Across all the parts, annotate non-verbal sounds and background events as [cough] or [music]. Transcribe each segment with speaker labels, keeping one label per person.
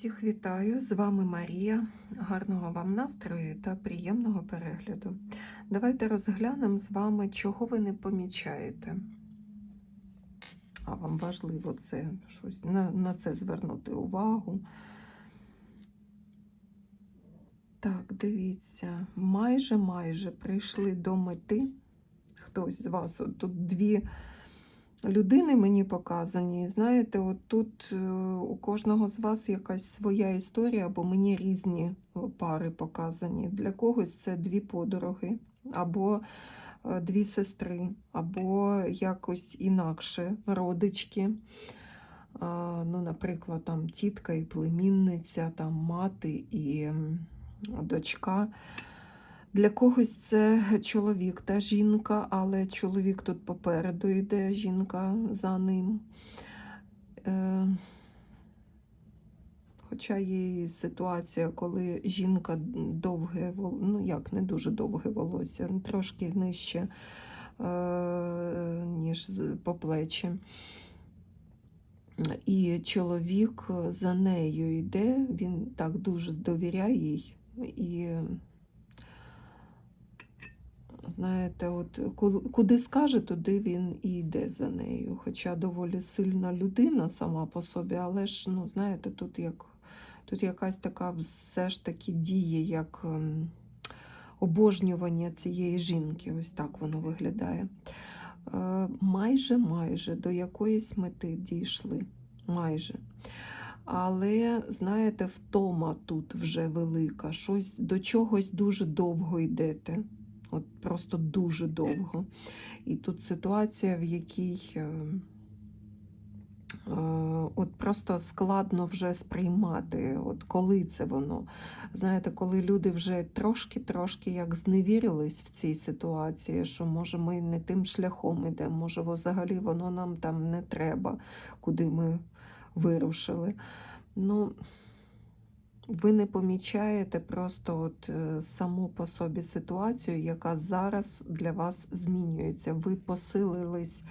Speaker 1: Всіх вітаю! З вами Марія. Гарного вам настрою та приємного перегляду. Давайте розглянемо з вами, чого ви не помічаєте. А вам важливо це щось на, на це звернути увагу. Так, дивіться, майже майже прийшли до мети. Хтось з вас, от тут дві людини мені показані. Знаєте, от тут е, у кожного з вас якась своя історія, бо мені різні е, пари показані. Для когось це дві подруги, або е, дві сестри, або якось інакше родички. Ну, Наприклад, там тітка і племінниця, там мати і дочка. Для когось це чоловік та жінка, але чоловік тут попереду йде, жінка за ним. Е, Хоча є ситуація, коли жінка довге, ну як не дуже довге волосся, трошки нижче, е, ніж по плечі. І чоловік за нею йде, він так дуже довіряє їй. І знаєте, от куди скаже, туди він і йде за нею. Хоча доволі сильна людина сама по собі, але ж, ну, знаєте, тут як тут якась така все ж таки діє, як ем, обожнювання цієї жінки. Ось так воно виглядає. Е, майже майже до якоїсь мети дійшли. Майже. Але, знаєте, втома тут вже велика. Щось до чогось дуже довго йдете. От просто дуже довго. І тут ситуація, в якій е, е, от просто складно вже сприймати, от коли це воно. Знаєте, коли люди вже трошки-трошки як зневірились в цій ситуації, що може ми не тим шляхом йдемо, може взагалі воно нам там не треба, куди ми вирушили. Ну, ви не помічаєте просто от е, саму по собі ситуацію, яка зараз для вас змінюється. Ви посилились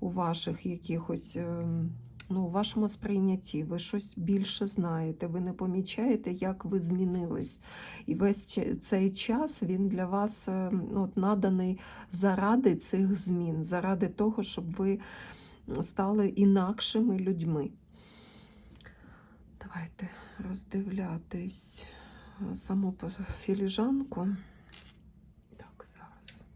Speaker 1: у ваших якихось, ем, ну, у вашому сприйнятті, ви щось більше знаєте, ви не помічаєте, як ви змінились. І весь цей час він для вас ем, от, наданий заради цих змін, заради того, щоб ви стали інакшими людьми. Давайте роздивлятись е, саму філіжанку. Так, зараз.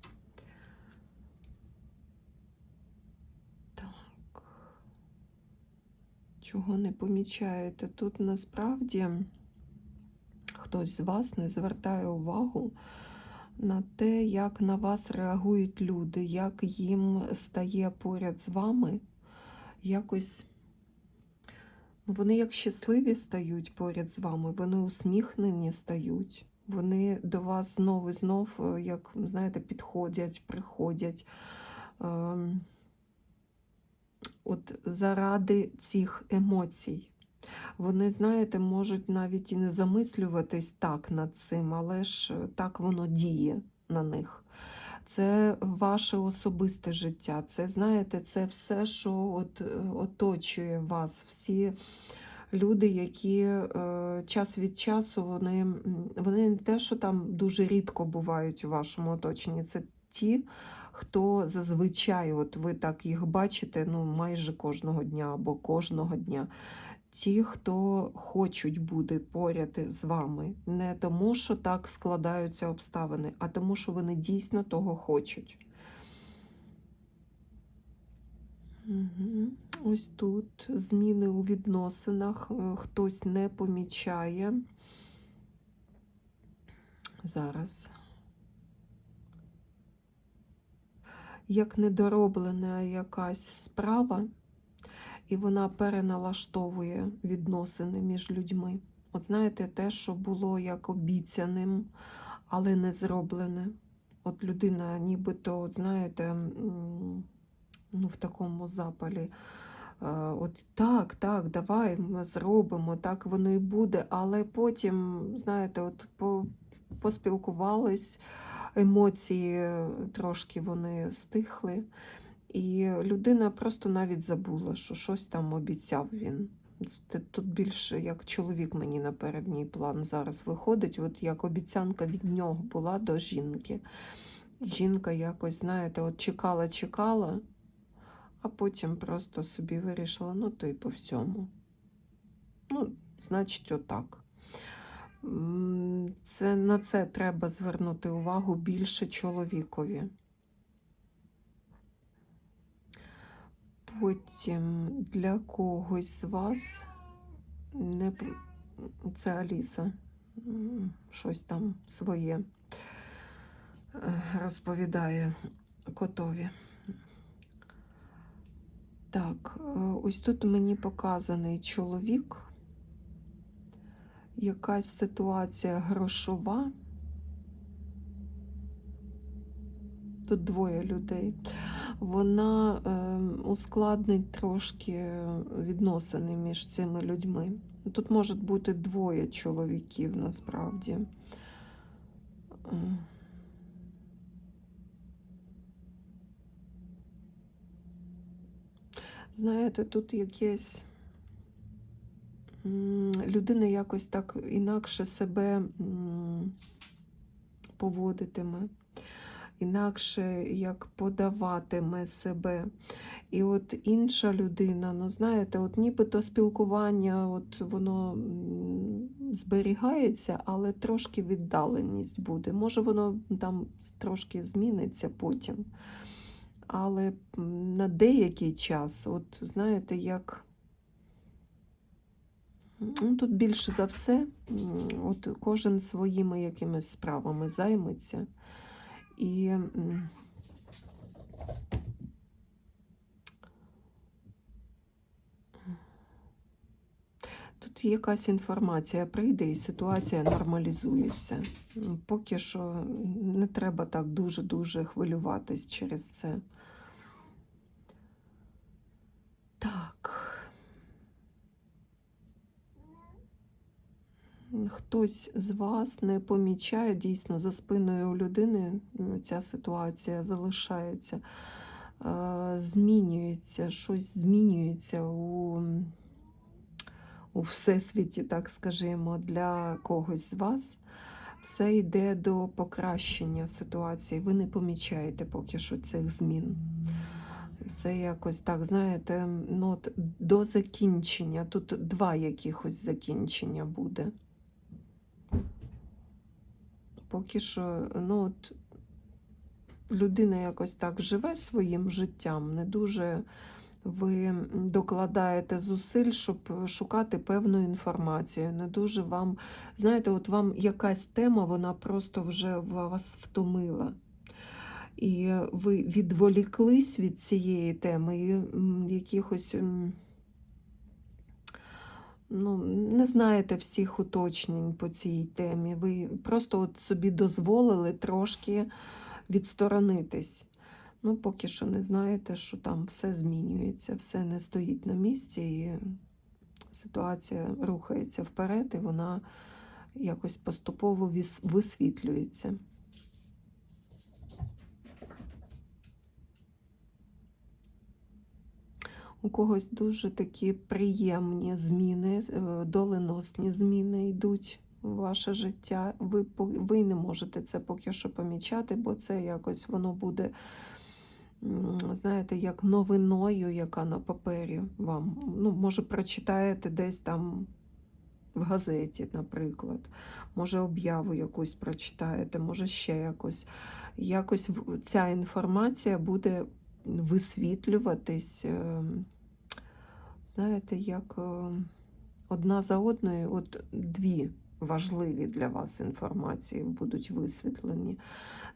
Speaker 1: Так. Чого не помічаєте? Тут насправді хтось з вас не звертає увагу на те, як на вас реагують люди, як їм стає поряд з вами якось. Вони як щасливі стають поряд з вами, вони усміхнені стають. Вони до вас знов і знов, е, як знаєте, підходять, приходять. Ем, От заради цих емоцій. Вони, знаєте, можуть навіть і не замислюватись так над цим, але ж е, так воно діє на них. Це ваше особисте життя. Це, знаєте, це все, що от, е, оточує вас. Всі люди, які е, час від часу вони, вони не те, що там дуже рідко бувають у вашому оточенні. Це ті, хто зазвичай, от ви так їх бачите, ну майже кожного дня або кожного дня. Ті, хто хочуть бути поряд з вами, не тому, що так складаються обставини, а тому, що вони дійсно того хочуть. Угу. Ось тут зміни у відносинах, е, хтось не помічає. Зараз. Як недороблена якась справа, і вона переналаштовує відносини між людьми. От знаєте, те, що було як обіцяним, але не зроблене. От людина, нібито, от знаєте, ну, в такому запалі. е, От так, так, давай ми зробимо, так воно і буде. Але потім, знаєте, от по, поспілкувались, емоції трошки вони стихли. І людина просто навіть забула, що щось там обіцяв він. Тут більше як чоловік мені на передній план зараз виходить, от як обіцянка від нього була до жінки. Жінка якось, знаєте, от чекала, чекала, а потім просто собі вирішила, ну то й по всьому. Ну, значить, отак. Це, на це треба звернути увагу більше чоловікові. Потім для когось з вас не це Аліса, щось там своє е, розповідає котові. Так, е, ось тут мені показаний чоловік, якась ситуація грошова. Тут двоє людей. Вона е, ускладнить трошки відносини між цими людьми. Тут може бути двоє чоловіків насправді. Знаєте, тут якесь людина якось так інакше себе поводитиме, інакше як подаватиме себе. І от інша людина, ну знаєте, от нібито спілкування, от воно зберігається, але трошки віддаленість буде. Може, воно там трошки зміниться потім. Але на деякий час, от знаєте, як ну, тут більше за все, от кожен своїми якимись справами займеться. І тут якась інформація прийде і ситуація нормалізується. Поки що не треба так дуже-дуже хвилюватись через це. Так. Хтось з вас не помічає дійсно за спиною у людини ця ситуація залишається, е, змінюється, щось змінюється у, у всесвіті, так скажімо, для когось з вас. Все йде до покращення ситуації. Ви не помічаєте поки що цих змін. Все якось так, знаєте, ну, от до закінчення. Тут два якихось закінчення буде. Поки що, ну от людина якось так живе своїм життям, не дуже ви докладаєте зусиль, щоб шукати певну інформацію. Не дуже вам, знаєте, от вам якась тема, вона просто вже вас втомила. І ви відволіклись від цієї теми якихось. Ну, не знаєте всіх уточнень по цій темі. Ви просто от собі дозволили трошки відсторонитись. Ну, поки що не знаєте, що там все змінюється, все не стоїть на місці, і ситуація рухається вперед, і вона якось поступово висвітлюється. У когось дуже такі приємні зміни, е, доленосні зміни йдуть в ваше життя. Ви, ви не можете це поки що помічати, бо це якось воно буде, знаєте, як новиною, яка на папері вам. Ну, може, прочитаєте десь там в газеті, наприклад. Може, об'яву якусь прочитаєте, може ще якось. Якось ця інформація буде висвітлюватись, е, знаєте, як е, одна за одною, от дві важливі для вас інформації будуть висвітлені.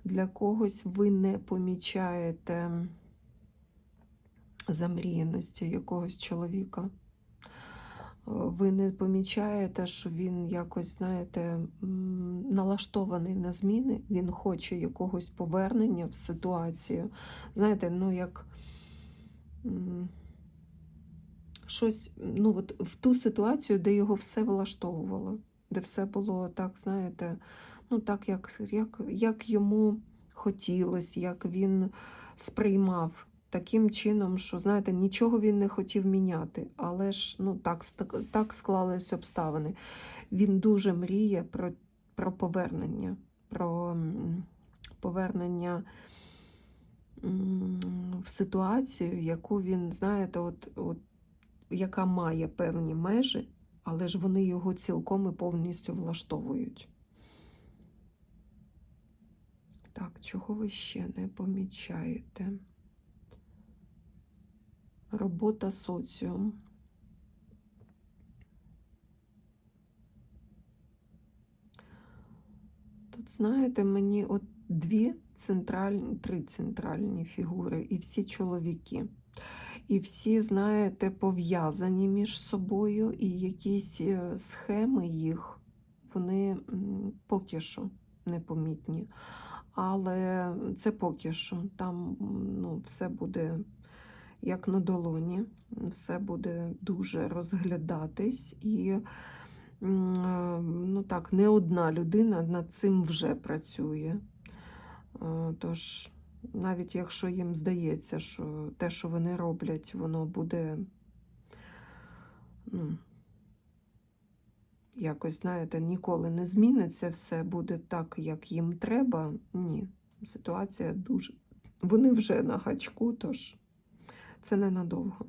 Speaker 1: Для когось ви не помічаєте замріяності якогось чоловіка. Е, Ви не помічаєте, що він якось, знаєте, налаштований на зміни, він хоче якогось повернення в ситуацію. Знаєте, ну як щось, ну от в ту ситуацію, де його все влаштовувало, де все було так, знаєте, ну так, як, як, як йому хотілося, як він сприймав таким чином, що, знаєте, нічого він не хотів міняти, але ж ну, так, так склались обставини. Він дуже мріє про, про повернення, про повернення в ситуацію, яку він, знаєте, от, от, яка має певні межі, але ж вони його цілком і повністю влаштовують. Так, чого ви ще не помічаєте? Робота соціум. Тут, знаєте, мені от дві центральні, три центральні фігури, і всі чоловіки. І всі, знаєте, пов'язані між собою, і якісь е, схеми їх, вони поки що непомітні. Але це поки що. Там ну, все буде як на долоні, все буде дуже розглядатись. І е, ну так, не одна людина над цим вже працює. Е, Тож, навіть якщо їм здається, що те, що вони роблять, воно буде ну, якось, знаєте, ніколи не зміниться, все буде так, як їм треба. Ні, ситуація дуже. Вони вже на гачку, тож це ненадовго.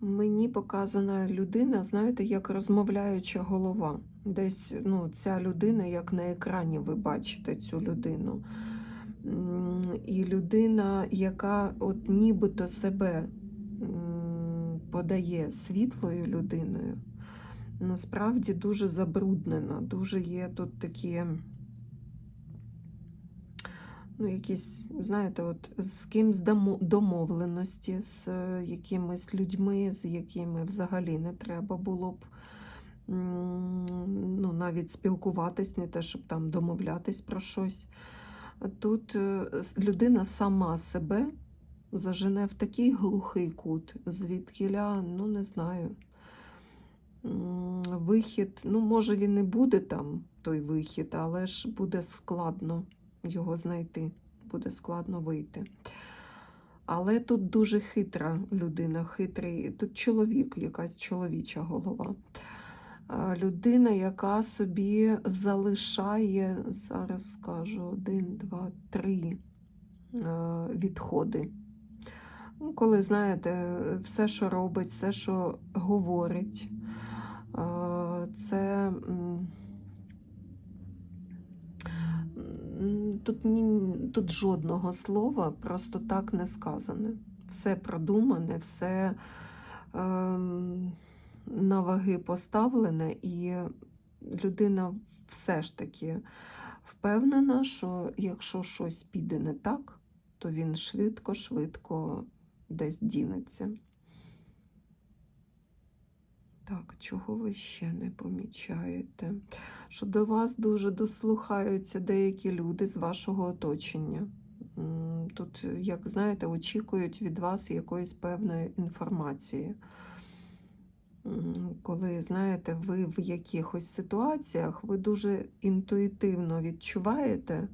Speaker 1: Мені показана людина, знаєте, як розмовляюча голова. Десь ну, ця людина, як на екрані ви бачите цю людину. І людина, яка от нібито себе подає світлою людиною, насправді дуже забруднена, дуже є тут такі. Ну, якісь, знаєте, от з кимсь домовленості, з е, якимись людьми, з якими взагалі не треба було б ну, навіть спілкуватись, не те, щоб там домовлятись про щось. Тут е, людина сама себе зажене в такий глухий кут, звідкіля, ну не знаю. Вихід, ну, може, він і буде там той вихід, але ж буде складно його знайти, буде складно вийти. Але тут дуже хитра людина, хитрий, тут чоловік, якась чоловіча голова. Людина, яка собі залишає, зараз скажу, один, два, три е, відходи. Ну, Коли, знаєте, все, що робить, все, що говорить, е, це. Тут, ні, тут жодного слова просто так не сказане. Все продумане, все ем, на ваги поставлене, і людина все ж таки впевнена, що якщо щось піде не так, то він швидко-швидко десь дінеться. Так, чого ви ще не помічаєте? Що до вас дуже дослухаються деякі люди з вашого оточення. Тут, як знаєте, очікують від вас якоїсь певної інформації. Коли, знаєте, ви в якихось ситуаціях, ви дуже інтуїтивно відчуваєте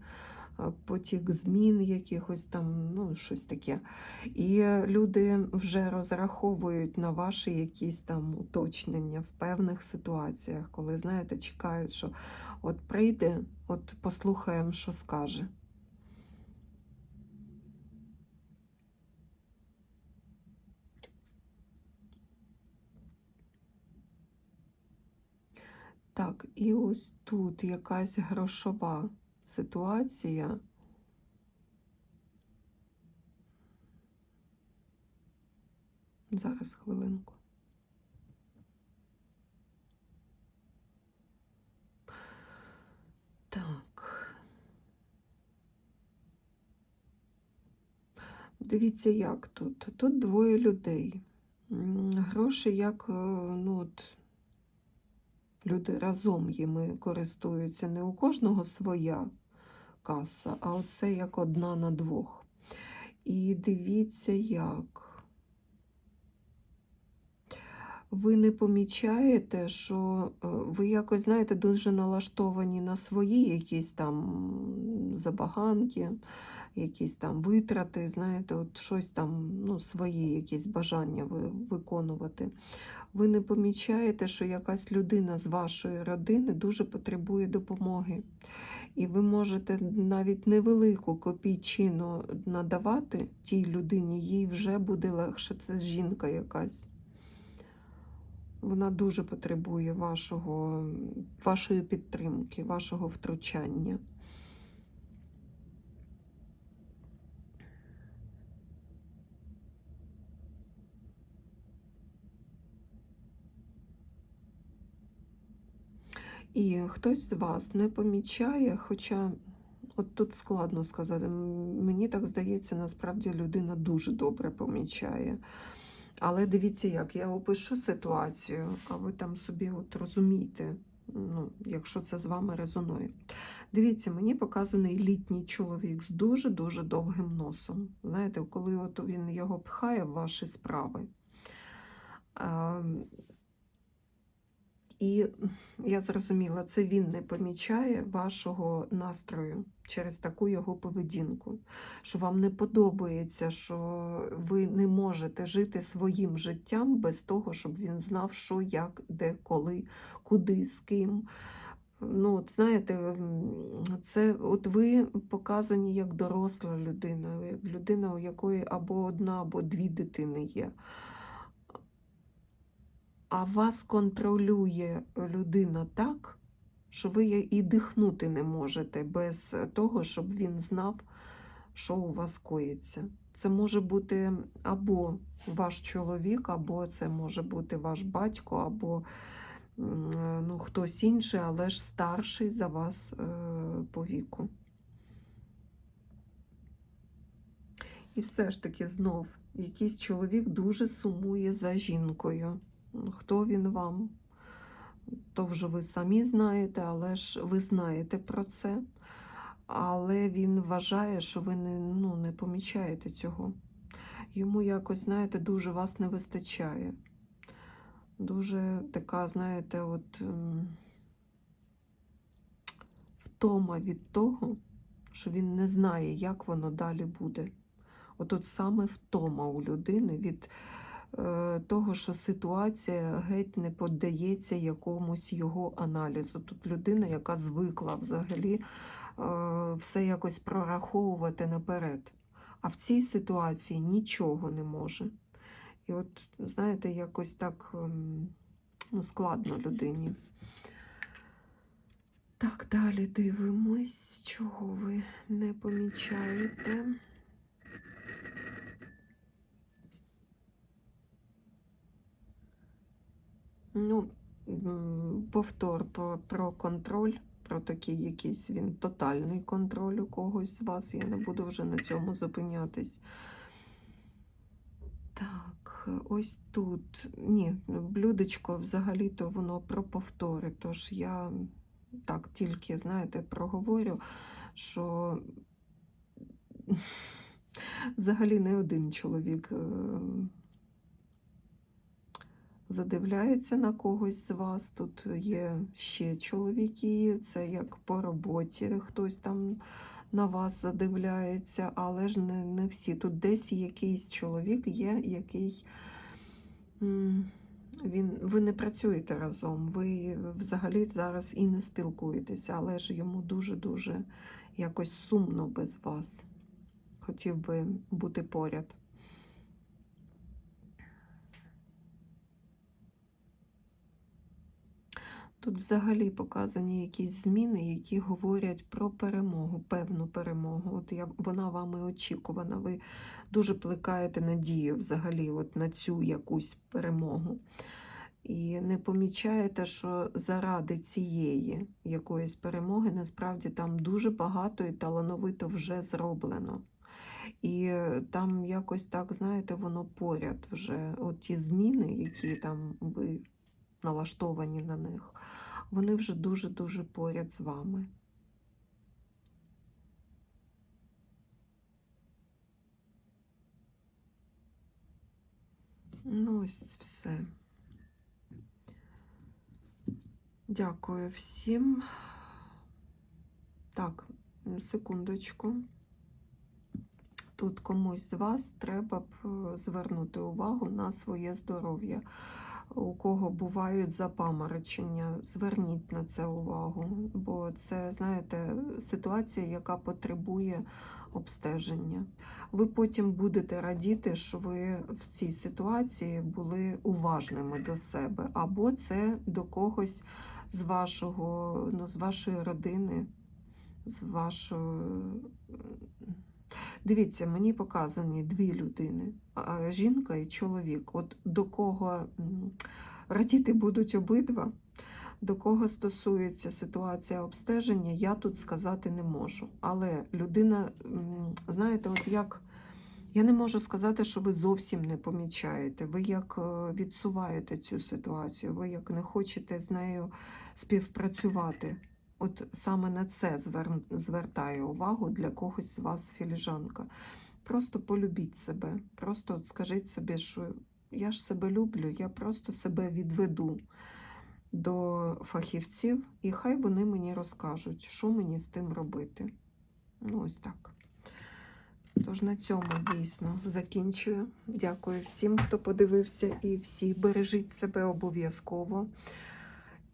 Speaker 1: потік змін якихось там, ну, щось таке. І люди вже розраховують на ваші якісь там уточнення в певних ситуаціях, коли, знаєте, чекають, що от прийде, от послухаємо, що скаже. Так, і ось тут якась грошова ситуація. Зараз хвилинку. Так. Дивіться, як тут. Тут двоє людей. Гроші як, е, ну от, люди разом їми користуються. Не у кожного своя каса, а оце як одна на двох. І дивіться, як. ви не помічаєте, що е, ви якось, знаєте, дуже налаштовані на свої якісь там забаганки, якісь там витрати, знаєте, от щось там, ну, свої якісь бажання ви- виконувати. Ви не помічаєте, що якась людина з вашої родини дуже потребує допомоги. І ви можете навіть невелику копійчину надавати тій людині, їй вже буде легше. Це жінка якась. Вона дуже потребує вашого, вашої підтримки, вашого втручання. І хтось з вас не помічає, хоча от тут складно сказати, мені так здається, насправді людина дуже добре помічає. Але дивіться, як я опишу ситуацію, а ви там собі от розумієте, ну, якщо це з вами резонує. Дивіться, мені показаний літній чоловік з дуже-дуже довгим носом. Знаєте, коли от він його пхає в ваші справи. І я зрозуміла, це він не помічає вашого настрою через таку його поведінку, що вам не подобається, що ви не можете жити своїм життям без того, щоб він знав, що, як, де, коли, куди, з ким. Ну, от знаєте, це от ви показані як доросла людина, як людина, у якої або одна, або дві дитини є. А вас контролює людина так, що ви і дихнути не можете без того, щоб він знав, що у вас коїться. Це може бути або ваш чоловік, або це може бути ваш батько, або ну, хтось інший, але ж старший за вас е, по віку. І все ж таки знов якийсь чоловік дуже сумує за жінкою. Хто він вам? То вже ви самі знаєте, але ж ви знаєте про це. Але він вважає, що ви не, ну, не помічаєте цього. Йому якось, знаєте, дуже вас не вистачає. Дуже така, знаєте, от ем, втома від того, що він не знає, як воно далі буде. От от саме втома у людини від того, що ситуація геть не піддається якомусь його аналізу. Тут людина, яка звикла взагалі е, все якось прораховувати наперед. А в цій ситуації нічого не може. І от, знаєте, якось так ем, ну, складно людині. Так, далі дивимось, чого ви не помічаєте. Ну, повтор про, про контроль, про такий якийсь він тотальний контроль у когось з вас. Я не буду вже на цьому зупинятись. Так, ось тут. Ні, блюдечко взагалі-то воно про повтори. Тож я так тільки, знаєте, проговорю, що взагалі не один чоловік е, задивляється на когось з вас. Тут є ще чоловіки, це як по роботі хтось там на вас задивляється, але ж не, не всі. Тут десь якийсь чоловік є, який. Він, ви не працюєте разом, ви взагалі зараз і не спілкуєтеся, але ж йому дуже-дуже якось сумно без вас. Хотів би бути поряд. Тут взагалі показані якісь зміни, які говорять про перемогу, певну перемогу. От я, вона вами очікувана. Ви дуже плекаєте надію взагалі от на цю якусь перемогу. І не помічаєте, що заради цієї якоїсь перемоги насправді там дуже багато і талановито вже зроблено. І там якось так, знаєте, воно поряд вже. От ті зміни, які там ви налаштовані на них, вони вже дуже-дуже поряд з вами. Ну, ось все. Дякую всім. Так, секундочку. Тут комусь з вас треба б е, звернути увагу на своє здоров'я. У кого бувають запаморочення, зверніть на це увагу, бо це, знаєте, ситуація, яка потребує обстеження. Ви потім будете радіти, що ви в цій ситуації були уважними до себе, або це до когось з вашого, ну, з вашої родини, з вашої. Дивіться, мені показані дві людини: жінка і чоловік. От до кого радіти будуть обидва, до кого стосується ситуація обстеження, я тут сказати не можу. Але людина, знаєте, от як. Я не можу сказати, що ви зовсім не помічаєте. Ви як е, відсуваєте цю ситуацію, ви як не хочете з нею співпрацювати. От саме на це звер... звертає увагу для когось з вас філіжанка. Просто полюбіть себе. Просто от скажіть собі, що я ж себе люблю, я просто себе відведу до фахівців, і хай вони мені розкажуть, що мені з тим робити. Ну, ось так. Тож на цьому дійсно закінчую. Дякую всім, хто подивився, і всі бережіть себе обов'язково.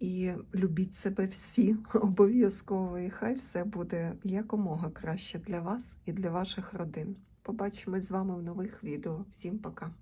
Speaker 1: І любіть себе всі [laughs] обов'язково. І хай все буде якомога краще для вас і для ваших родин. Побачимось з вами в нових відео. Всім пока!